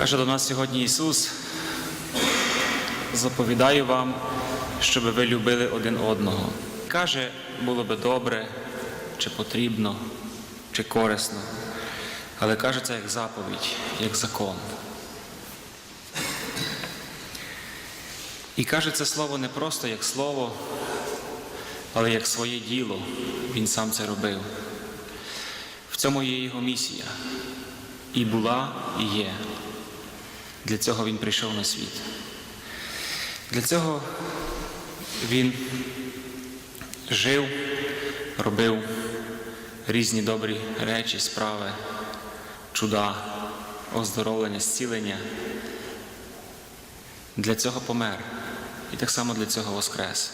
Каже до нас сьогодні Ісус, заповідаю вам, щоб ви любили один одного. Каже, було би добре, чи потрібно, чи корисно. Але каже це як заповідь, як закон. І каже це слово не просто як слово, але як своє діло. Він сам це робив. В цьому є його місія. І була, і є. Для цього він прийшов на світ. Для цього він жив, робив різні добрі речі, справи, чуда, оздоровлення, зцілення. Для цього помер. І так само для цього воскрес,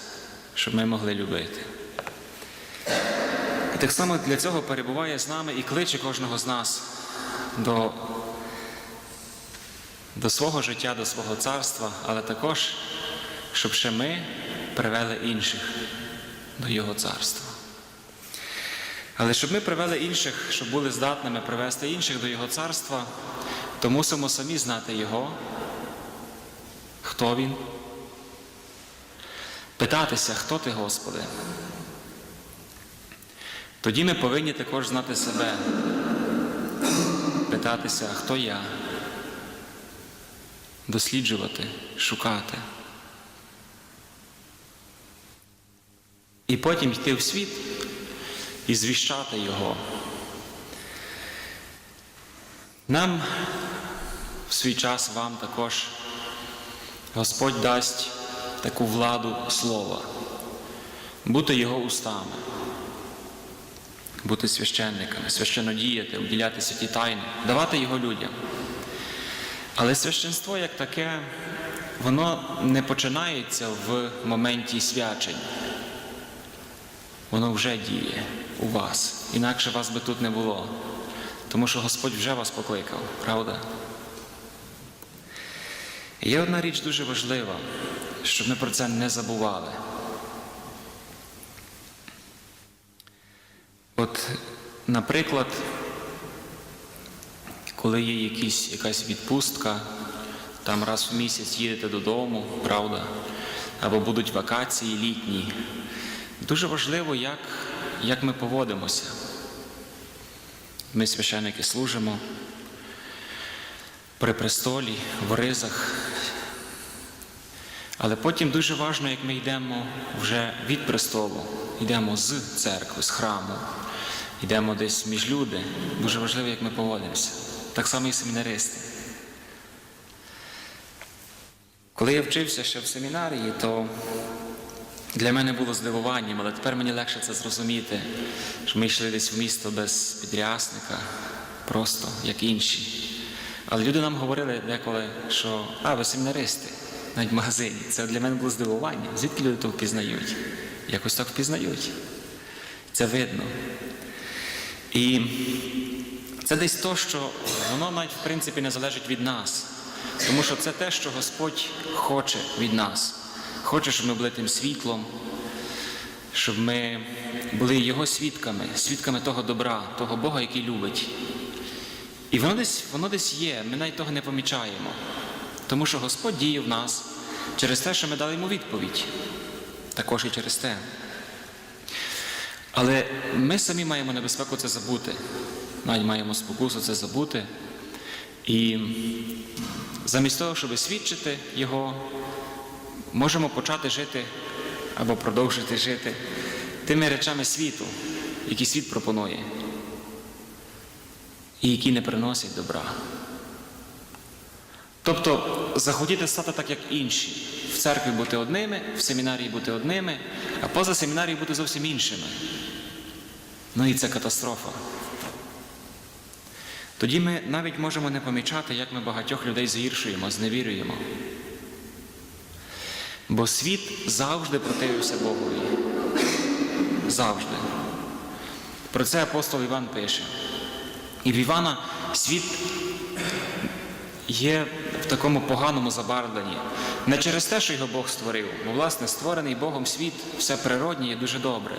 щоб ми могли любити. І так само для цього перебуває з нами і кличе кожного з нас до, до свого життя, до свого царства, але також, щоб ще ми привели інших до Його царства. Але щоб ми привели інших, щоб були здатними привести інших до Його царства, то мусимо самі знати Його, хто Він, питатися, хто ти, Господи. Тоді ми повинні також знати себе, питатися, хто я, досліджувати, шукати. І потім йти в світ і звіщати Його. Нам в свій час вам також Господь дасть таку владу слова, бути Його устами, бути священниками, священодіяти, уділяти святі тайни, давати Його людям. Але священство як таке, воно не починається в моменті свячень. Воно вже діє у вас, інакше вас би тут не було. Тому що Господь вже вас покликав, правда? Є одна річ дуже важлива, щоб ми про це не забували. От, наприклад, коли є якісь, якась відпустка, там раз в місяць їдете додому, правда, або будуть вакації літні, дуже важливо, як, як ми поводимося. Ми, священники, служимо при престолі, в ризах. Але потім дуже важливо, як ми йдемо вже від престолу, йдемо з церкви, з храму, йдемо десь між люди. Дуже важливо, як ми поводимося. Так само і семінаристи. Коли я вчився ще в семінарії, то для мене було здивуванням, але тепер мені легше це зрозуміти, що ми йшли десь в місто без підрясника, просто як інші. Але люди нам говорили деколи, що а, ви семінаристи, навіть в магазині. Це для мене було здивування. Звідки люди то впізнають? Якось так впізнають. Це видно. І це десь то, що воно навіть в принципі не залежить від нас. Тому що це те, що Господь хоче від нас. Хоче, щоб ми були тим світлом, щоб ми були Його свідками, свідками того добра, того Бога, який любить. І воно десь, воно десь є, ми навіть того не помічаємо. Тому що Господь діє в нас через те, що ми дали йому відповідь. Також і через те. Але ми самі маємо небезпеку це забути. Навіть маємо спокусу це забути. І замість того, щоб свідчити Його, можемо почати жити або продовжити жити тими речами світу, які світ пропонує, і які не приносять добра. Тобто захотіти стати так, як інші, в церкві бути одними, в семінарії бути одними, а поза семінарією бути зовсім іншими. Ну і це катастрофа. Тоді ми навіть можемо не помічати, як ми багатьох людей згіршуємо, зневірюємо. Бо світ завжди противився Богові. Завжди. Про це апостол Іван пише. І в Івана світ є в такому поганому забарвленні. Не через те, що його Бог створив, бо, власне, створений Богом світ, все природнє є дуже добре.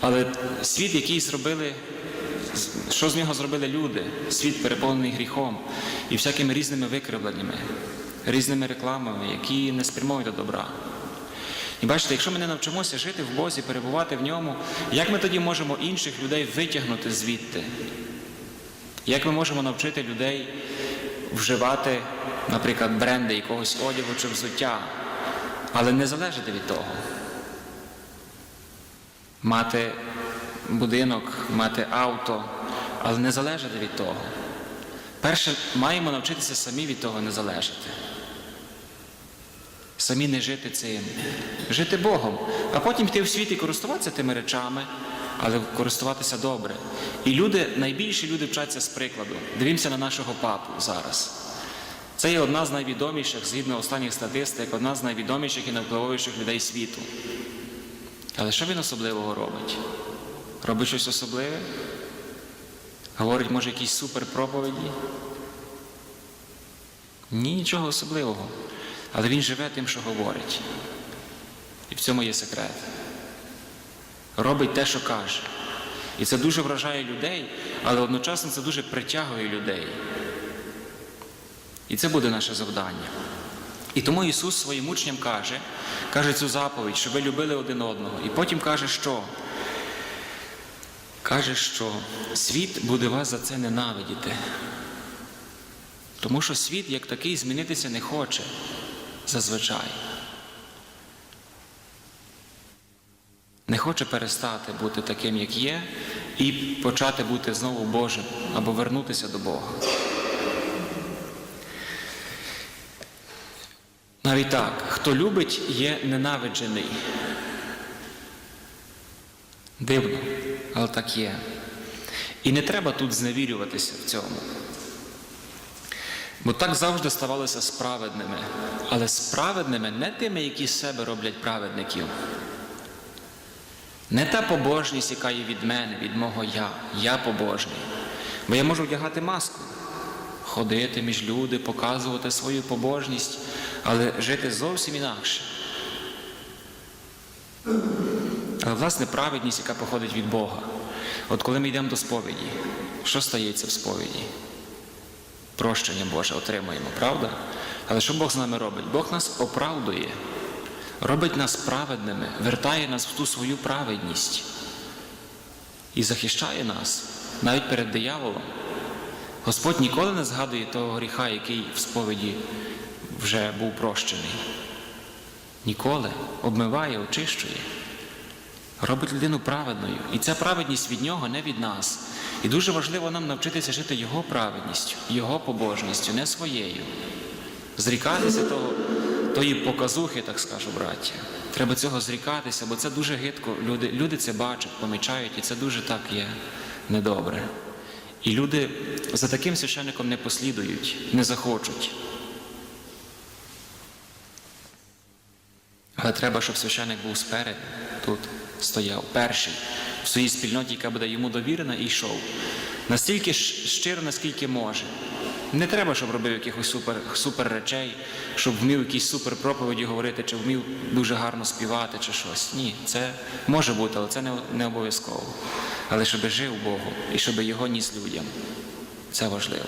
Але світ, який зробили Що з нього зробили люди? Світ переповнений гріхом і всякими різними викривленнями, різними рекламами, які не спрямують до добра. І бачите, якщо ми не навчимося жити в Бозі, перебувати в ньому, як ми тоді можемо інших людей витягнути звідти? Як ми можемо навчити людей вживати, наприклад, бренди якогось одягу чи взуття, але не залежати від того? Мати будинок, мати авто, але не залежати від того. Перше, маємо навчитися самі від того не залежати. Самі не жити цим, жити Богом, а потім йти в світ і користуватися тими речами, але користуватися добре. І люди, найбільші люди вчаться з прикладу. Дивімося на нашого папу зараз. Це є одна з найвідоміших, згідно останніх статистик, одна з найвідоміших і найвпливовіших людей світу. Але що він особливого робить? Робить щось особливе? Говорить, може, якісь суперпроповіді? Ні, нічого особливого. Але він живе тим, що говорить. І в цьому є секрет. Робить те, що каже. І це дуже вражає людей, але одночасно це дуже притягує людей. І це буде наше завдання. І тому Ісус своїм учням каже, каже цю заповідь, що ви любили один одного. І потім каже, що? Каже, що світ буде вас за це ненавидіти. Тому що світ, як такий, змінитися не хоче зазвичай. Не хоче перестати бути таким, як є, і почати бути знову Божим або вернутися до Бога. Навіть так, хто любить, є ненавиджений. Дивно, але так є. І не треба тут зневірюватися в цьому. Бо так завжди ставалося справедними, але справедними не тими, які з себе роблять праведників. Не та побожність, яка є від мене, від мого я, я побожний. Бо я можу вдягати маску, ходити між люди, показувати свою побожність, але жити зовсім інакше. Але власне праведність, яка походить від Бога. От коли ми йдемо до сповіді, що стається в сповіді? Прощення Боже отримуємо, правда? Але що Бог з нами робить? Бог нас оправдує, робить нас праведними, вертає нас в ту свою праведність і захищає нас навіть перед дияволом. Господь ніколи не згадує того гріха, який в сповіді вже був прощений. Ніколи обмиває, очищує, робить людину праведною. І ця праведність від нього, не від нас. І дуже важливо нам навчитися жити Його праведністю, Його побожністю, не своєю. Зрікатися того, тої показухи, так скажу, браття. Треба цього зрікатися, бо це дуже гидко. Люди, люди це бачать, помічають, і це дуже так є недобре. І люди за таким священником не послідують, не захочуть. Але треба, щоб священник був спереду, тут стояв, перший, в своїй спільноті, яка буде йому довірена, і йшов. Настільки щиро, наскільки може. Не треба, щоб робив якихось супер, супер речей, щоб вмів якісь супер проповіді говорити, чи вмів дуже гарно співати, чи щось. Ні, це може бути, але це не, не обов'язково. Але щоб жив Богу і щоб його ніс людям. Це важливо.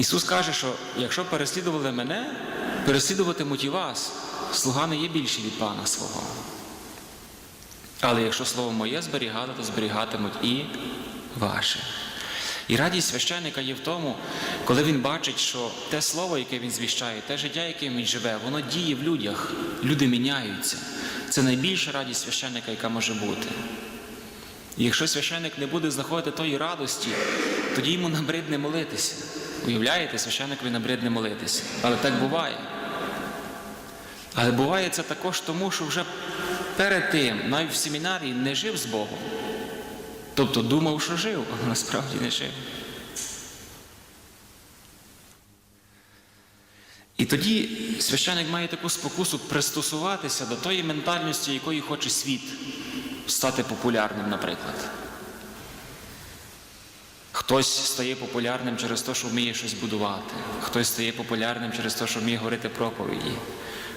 Ісус каже, що якщо переслідували мене, переслідуватимуть і вас. Слуга не є більший від пана свого. Але якщо слово моє зберігати, то зберігатимуть і ваше. І радість священника є в тому, коли він бачить, що те слово, яке він звіщає, те життя, яким він живе, воно діє в людях. Люди міняються. Це найбільша радість священника, яка може бути. І якщо священник не буде знаходити тої радості, тоді йому набридне молитися. Уявляєте, священникові набридне молитися. Але так буває. Але буває це також тому, що вже перед тим, навіть в семінарії, не жив з Богом. Тобто думав, що жив, а насправді не жив. І тоді священик має таку спокусу пристосуватися до тої ментальності, якої хоче світ, стати популярним, наприклад. Хтось стає популярним через те, що вміє щось будувати, хтось стає популярним через те, що вміє говорити проповіді.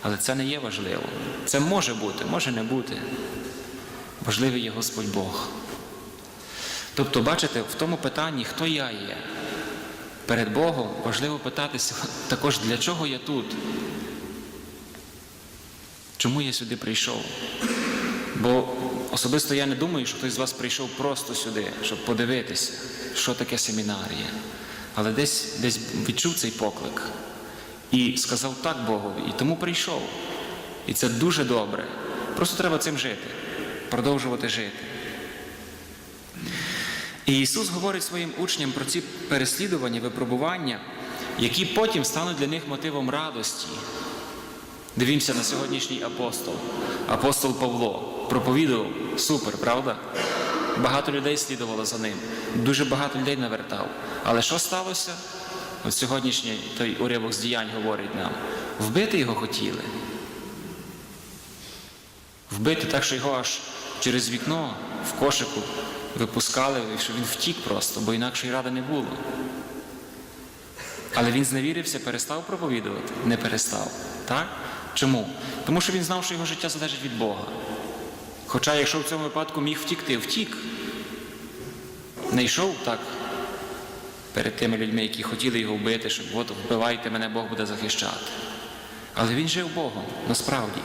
Але це не є важливо. Це може бути, може не бути. важливий є Господь Бог. Тобто, бачите, в тому питанні, хто я є, перед Богом важливо питатися також, для чого я тут? Чому я сюди прийшов? Бо особисто я не думаю, що хтось з вас прийшов просто сюди, щоб подивитися, що таке семінарія. Але десь, десь відчув цей поклик і сказав так Богові, і тому прийшов. І це дуже добре. Просто треба цим жити, продовжувати жити. І Ісус говорить своїм учням про ці переслідування, випробування, які потім стануть для них мотивом радості. Дивімося на сьогоднішній апостол, апостол Павло. Проповідував супер, правда? Багато людей слідувало за ним, дуже багато людей навертав. Але що сталося? От сьогоднішній той уривок з діянь говорить нам: вбити його хотіли. Вбити так, що його аж через вікно в кошику випускали, що він втік просто, бо інакшої ради не було. Але він зневірився, перестав проповідувати? Не перестав. Так? Чому? Тому що він знав, що його життя залежить від Бога. Хоча, якщо в цьому випадку міг втікти, втік. Не йшов так перед тими людьми, які хотіли його вбити, щоб от вбивайте мене, Бог буде захищати. Але він жив Богом, насправді.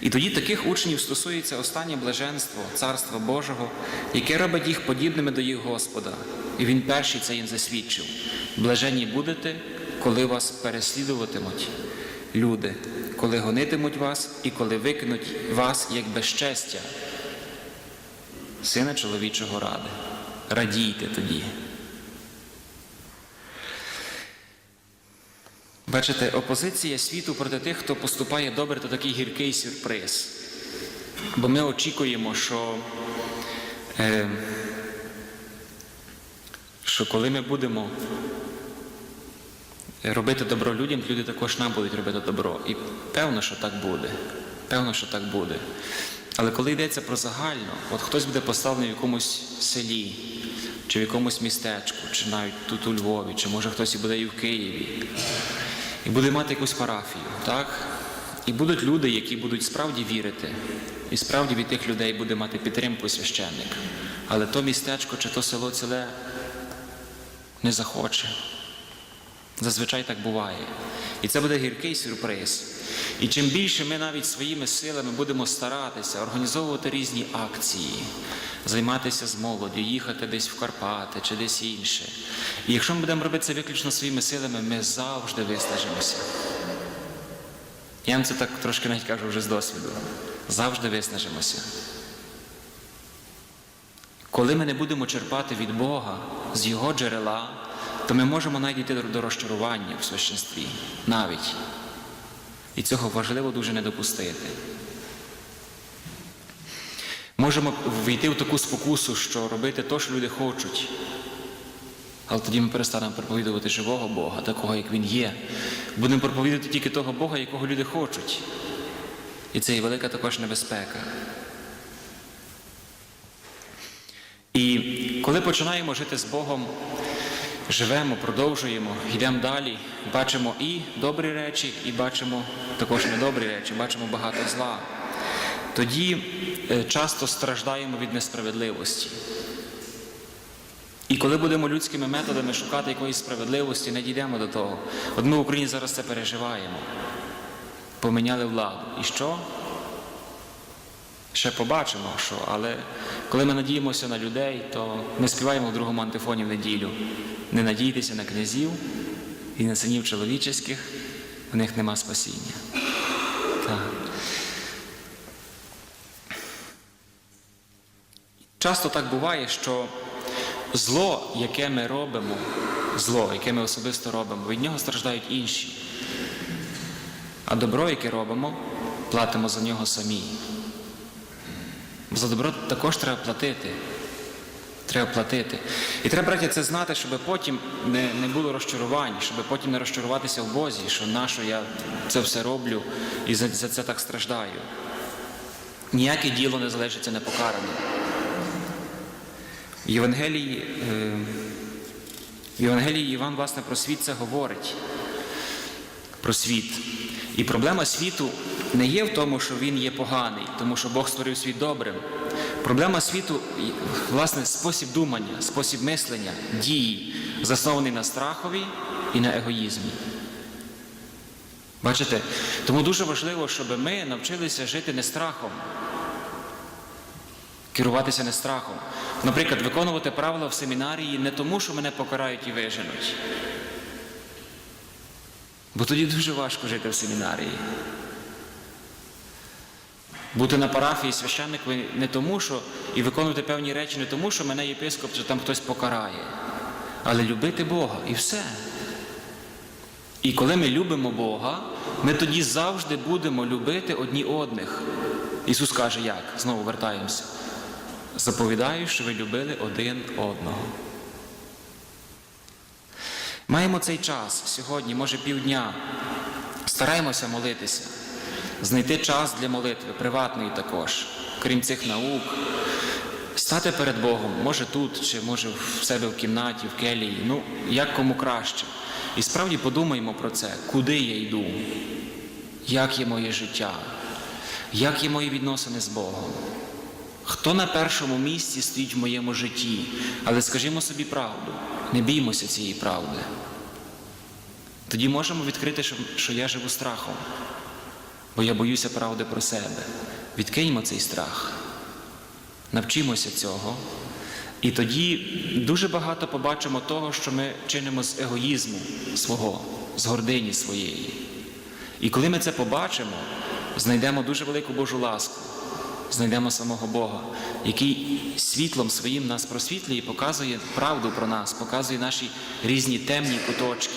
І тоді таких учнів стосується останнє блаженство Царства Божого, яке робить їх подібними до їх Господа. І він перший це їм засвідчив. Блаженні будете, коли вас переслідуватимуть люди, коли гонитимуть вас і коли викинуть вас як безчестя, сина чоловічого ради. Радійте тоді. Бачите, опозиція світу проти тих, хто поступає добре, то такий гіркий сюрприз. Бо ми очікуємо, що, е, що коли ми будемо робити добро людям, люди також нам будуть робити добро. І певно, що так буде. Певно, що так буде. Але коли йдеться про загально, от хтось буде поставлений в якомусь селі, чи в якомусь містечку, чи навіть тут у Львові, чи може хтось і буде і в Києві, і буде мати якусь парафію, так? І будуть люди, які будуть справді вірити, і справді від тих людей буде мати підтримку священник. Але то містечко чи то село ціле не захоче. Зазвичай так буває. І це буде гіркий сюрприз. І чим більше ми навіть своїми силами будемо старатися організовувати різні акції, займатися з молоддю, їхати десь в Карпати чи десь інше. І якщо ми будемо робити це виключно своїми силами, ми завжди виснажимося. Я вам це так трошки навіть кажу вже з досвіду. Завжди виснажимося. Коли ми не будемо черпати від Бога з Його джерела, то ми можемо навіть йти до розчарування в священстві навіть. І цього важливо дуже не допустити. Можемо війти в таку спокусу, що робити те, що люди хочуть. Але тоді ми перестанемо проповідувати живого Бога, такого, як Він є. Будемо проповідувати тільки того Бога, якого люди хочуть. І це і велика також небезпека. І коли починаємо жити з Богом, живемо, продовжуємо, йдемо далі, бачимо і добрі речі, і бачимо також недобрі речі, бачимо багато зла. Тоді е, часто страждаємо від несправедливості. І коли будемо людськими методами шукати якоїсь справедливості, не дійдемо до того. От ми в Україні зараз це переживаємо. Поміняли владу. І що? Ще побачимо, що, але коли ми надіємося на людей, то ми співаємо в другому антифоні в неділю. Не надійтеся на князів і на синів чоловічих, в них нема спасіння. Так. Часто так буває, що зло, яке ми робимо, зло, яке ми особисто робимо, від нього страждають інші. А добро, яке робимо, платимо за нього самі. За добро також треба платити. Треба платити. І треба, браття, це знати, щоб потім не, не було розчарувань, щоб потім не розчаруватися в Бозі, що нащо я це все роблю і за, за це так страждаю. Ніяке діло не залишиться непокараним. Євангелії, е, Євангелії Іван, власне, про світ це говорить. Про світ. І проблема світу не є в тому, що він є поганий, тому що Бог створив світ добрим. Проблема світу, власне, спосіб думання, спосіб мислення, дії, заснований на страхові і на егоїзмі. Бачите? Тому дуже важливо, щоб ми навчилися жити не страхом, керуватися не страхом. Наприклад, виконувати правила в семінарії не тому, що мене покарають і виженуть. Бо тоді дуже важко жити в семінарії. Бути на парафії священником не тому, що і виконувати певні речі не тому, що мене єпископ чи там хтось покарає, але любити Бога і все. І коли ми любимо Бога, ми тоді завжди будемо любити одні одних. Ісус каже, як? Знову вертаємося. Заповідаю, що ви любили один одного. Маємо цей час сьогодні, може півдня. Стараємося молитися, знайти час для молитви, приватної також, крім цих наук, стати перед Богом, може тут, чи може в себе в кімнаті, в келії, ну, як кому краще. І справді подумаємо про це, куди я йду, як є моє життя, як є мої відносини з Богом. Хто на першому місці стоїть в моєму житті? Але скажімо собі правду, не біймося цієї правди. Тоді можемо відкрити, що я живу страхом, бо я боюся правди про себе. Відкиньмо цей страх, навчимося цього, і тоді дуже багато побачимо того, що ми чинимо з егоїзму свого, з гордині своєї. І коли ми це побачимо, знайдемо дуже велику Божу ласку, знайдемо самого Бога, який світлом своїм нас просвітлює і показує правду про нас, показує наші різні темні куточки,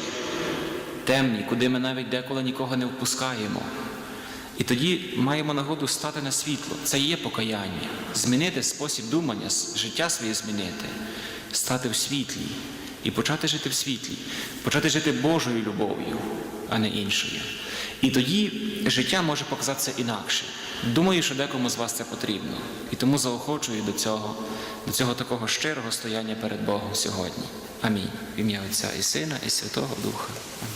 темні, куди ми навіть деколи нікого не впускаємо. І тоді маємо нагоду стати на світло. Це є покаяння, змінити спосіб думання, життя своє змінити, стати в світлі і почати жити в світлі, почати жити Божою любов'ю, а не іншою. І тоді життя може показатися інакше. Думаю, що декому з вас це потрібно. І тому заохочую до цього, до цього такого щирого стояння перед Богом сьогодні. Амінь. В ім'я Отця і Сина, і Святого Духа. Амінь.